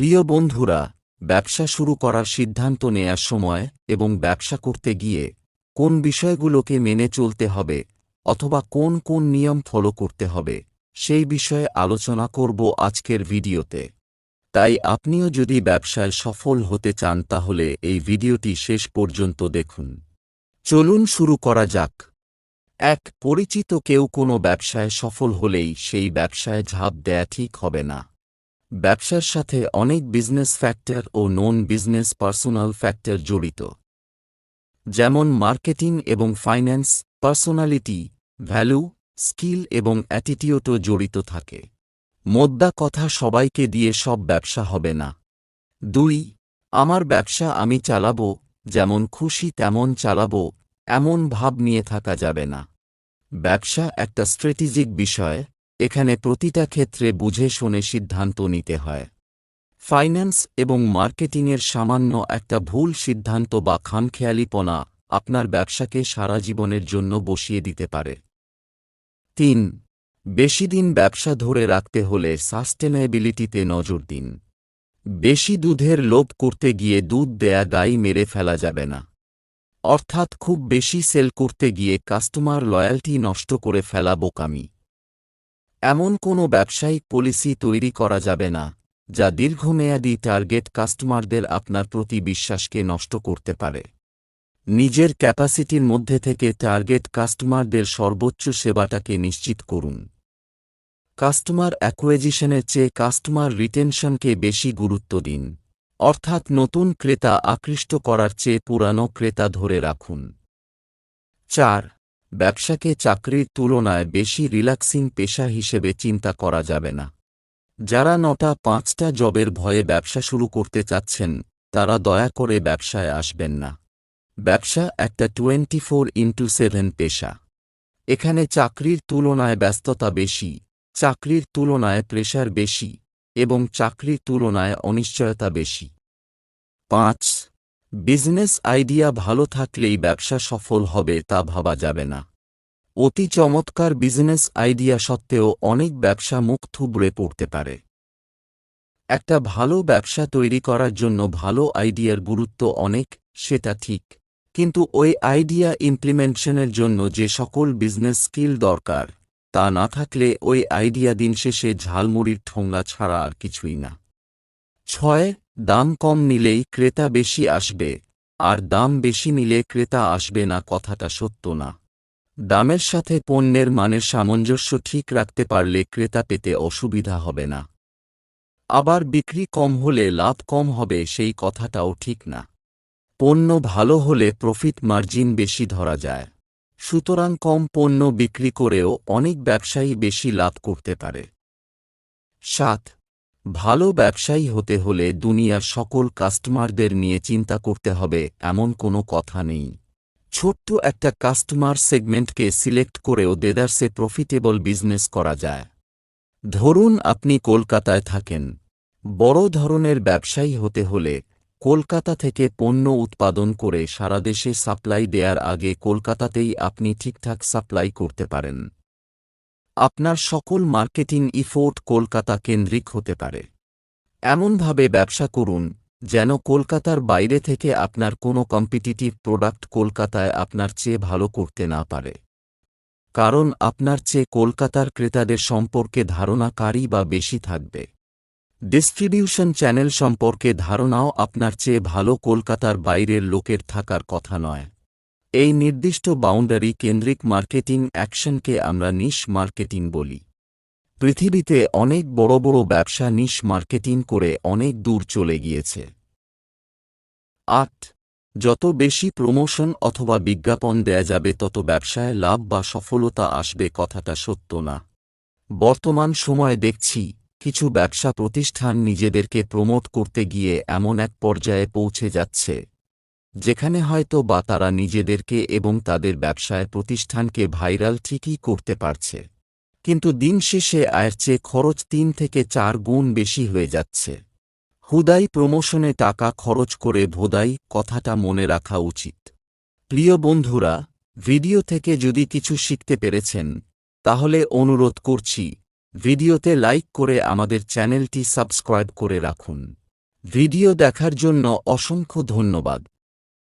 প্রিয় বন্ধুরা, ব্যবসা শুরু করার সিদ্ধান্ত নেয়ার সময় এবং ব্যবসা করতে গিয়ে কোন বিষয়গুলোকে মেনে চলতে হবে অথবা কোন কোন নিয়ম ফলো করতে হবে, সেই বিষয়ে আলোচনা করব আজকের ভিডিওতে। তাই আপনিও যদি ব্যবসায় সফল হতে চান তাহলে এই ভিডিওটি শেষ পর্যন্ত দেখুন। চলুন শুরু করা যাক। এক, পরিচিত কেউ কোনো ব্যবসায় সফল হলেই সেই ব্যবসায় ঝাঁপ দেয়া ঠিক হবে না। ব্যবসার সাথে অনেক বিজনেস ফ্যাক্টর ও নন বিজনেস পার্সোনাল ফ্যাক্টর জড়িত। যেমন মার্কেটিং এবং ফাইন্যান্স পার্সোনালিটি ভ্যালু স্কিল এবং অ্যাটিটিউডও জড়িত থাকে। মোদ্দা কথা সবাইকে দিয়ে সব ব্যবসা হবে না। দুই, আমার ব্যবসা আমি চালাবো, যেমন খুশি তেমন চালাবো, এমন ভাব নিয়ে থাকা যাবে না। ব্যবসা একটা স্ট্র্যাটেজিক বিষয় এখানে প্রতিটা ক্ষেত্রে বুঝে শুনে সিদ্ধান্ত নিতে হয়। ফাইন্যান্স এবং মার্কেটিংয়ের সামান্য একটা ভুল সিদ্ধান্ত বা খামখেয়ালিপনা আপনার ব্যবসাকে সারা জীবনের জন্য বসিয়ে দিতে পারে। তিন, বেশি দিন ব্যবসা ধরে রাখতে হলে সাস্টেনেবিলিটিতে নজর দিন। বেশি দুধের লোভ করতে গিয়ে দুধ দেয়া গাই মেরে ফেলা যাবে না। অর্থাৎ খুব বেশি সেল করতে গিয়ে কাস্টমার লয়্যালটি নষ্ট করে ফেলা বোকামি। এমন কোনো ব্যবসায়িক পলিসি তৈরি করা যাবে না, যা দীর্ঘমেয়াদী টার্গেট কাস্টমারদের আপনার প্রতি বিশ্বাসকে নষ্ট করতে পারে। নিজের ক্যাপাসিটির মধ্যে থেকে টার্গেট কাস্টমারদের সর্বোচ্চ সেবাটাকে নিশ্চিত করুন। কাস্টমার অ্যাকুয়েজিশনের চেয়ে কাস্টমার রিটেনশনকে বেশি গুরুত্ব দিন, অর্থাৎ নতুন ক্রেতা আকৃষ্ট করার চেয়ে পুরানো ক্রেতা ধরে রাখুন। চার ব্যবসাকে চাকরির তুলনায় বেশি রিল্যাক্সিং পেশা হিসেবে চিন্তা করা যাবে না। যারা নটা পাঁচটা জবের ভয়ে ব্যবসা শুরু করতে চাচ্ছেন, তারা দয়া করে ব্যবসায় আসবেন না। ব্যবসা একটা টোয়েন্টি ফোর ইন্টু সেভেন পেশা। এখানে চাকরির তুলনায় ব্যস্ততা বেশি, চাকরির তুলনায় প্রেশার বেশি, এবং চাকরির তুলনায় অনিশ্চয়তা বেশি। পাঁচ বিজনেস আইডিয়া ভালো থাকলেই ব্যবসা সফল হবে তা ভাবা যাবে না। অতি চমৎকার বিজনেস আইডিয়া সত্ত্বেও অনেক ব্যবসা মুখ থুবড়ে পড়তে পারে। একটা ভালো ব্যবসা তৈরি করার জন্য ভালো আইডিয়ার গুরুত্ব অনেক, সেটা ঠিক। কিন্তু ওই আইডিয়া ইমপ্লিমেন্টেশনের জন্য যে সকল বিজনেস স্কিল দরকার, তা না থাকলে ওই আইডিয়া দিন শেষে ঝালমুড়ির ঠোঙ্গা ছাড়া আর কিছুই না। ছয় দাম কম নিলেই ক্রেতা বেশি আসবে, আর দাম বেশি নিলে ক্রেতা আসবে না কথাটা সত্য না। দামের সাথে পণ্যের মানের সামঞ্জস্য ঠিক রাখতে পারলে ক্রেতা পেতে অসুবিধা হবে না। আবার বিক্রি কম হলে লাভ কম হবে সেই কথাটাও ঠিক না। পণ্য ভালো হলে প্রফিট মার্জিন বেশি ধরা যায়। সুতরাং কম পণ্য বিক্রি করেও অনেক ব্যবসায়ী বেশি লাভ করতে পারে। সাত ভালো ব্যবসায়ী হতে হলে দুনিয়ার সকল কাস্টমারদের নিয়ে চিন্তা করতে হবে, এমন কোনো কথা নেই। ছোট্ট একটা কাস্টমার সেগমেন্টকে সিলেক্ট করেও দেদার্সে প্রফিটেবল বিজনেস করা যায়। ধরুন আপনি কলকাতায় থাকেন। বড় ধরনের ব্যবসায়ী হতে হলে কলকাতা থেকে পণ্য উৎপাদন করে সারা দেশে সাপ্লাই দেয়ার আগে কলকাতাতেই আপনি ঠিকঠাক সাপ্লাই করতে পারেন। আপনার সকল মার্কেটিং ইফোর্ট কলকাতা কেন্দ্রিক হতে পারে। এমনভাবে ব্যবসা করুন, যেন কলকাতার বাইরে থেকে আপনার কোনো কম্পিটিটিভ প্রোডাক্ট কলকাতায় আপনার চেয়ে ভালো করতে না পারে। কারণ আপনার চেয়ে কলকাতার ক্রেতাদের সম্পর্কে ধারণাকারী বা বেশি থাকবে। ডিস্ট্রিবিউশন চ্যানেল সম্পর্কে ধারণাও আপনার চেয়ে ভালো কলকাতার বাইরের লোকের থাকার কথা নয়। এই নির্দিষ্ট বাউন্ডারি কেন্দ্রিক মার্কেটিং অ্যাকশনকে আমরা নিশ মার্কেটিং বলি। পৃথিবীতে অনেক বড় বড় ব্যবসা নিশ মার্কেটিং করে অনেক দূর চলে গিয়েছে। আট, যত বেশি প্রমোশন অথবা বিজ্ঞাপন দেয়া যাবে, তত ব্যবসায় লাভ বা সফলতা আসবে কথাটা সত্য না। বর্তমান সময়ে দেখছি, কিছু ব্যবসা প্রতিষ্ঠান নিজেদেরকে প্রমোট করতে গিয়ে এমন এক পর্যায়ে পৌঁছে যাচ্ছে। যেখানে হয়তো বা তারা নিজেদেরকে এবং তাদের ব্যবসায় প্রতিষ্ঠানকে ভাইরাল ঠিকই করতে পারছে। কিন্তু দিন শেষে আয়ের চেয়ে খরচ তিন থেকে চার গুণ বেশি হয়ে যাচ্ছে। হুদাই প্রমোশনে টাকা খরচ করে ভোদাই কথাটা মনে রাখা উচিত। প্রিয় বন্ধুরা, ভিডিও থেকে যদি কিছু শিখতে পেরেছেন, তাহলে অনুরোধ করছি, ভিডিওতে লাইক করে আমাদের চ্যানেলটি সাবস্ক্রাইব করে রাখুন। ভিডিও দেখার জন্য অসংখ্য ধন্যবাদ।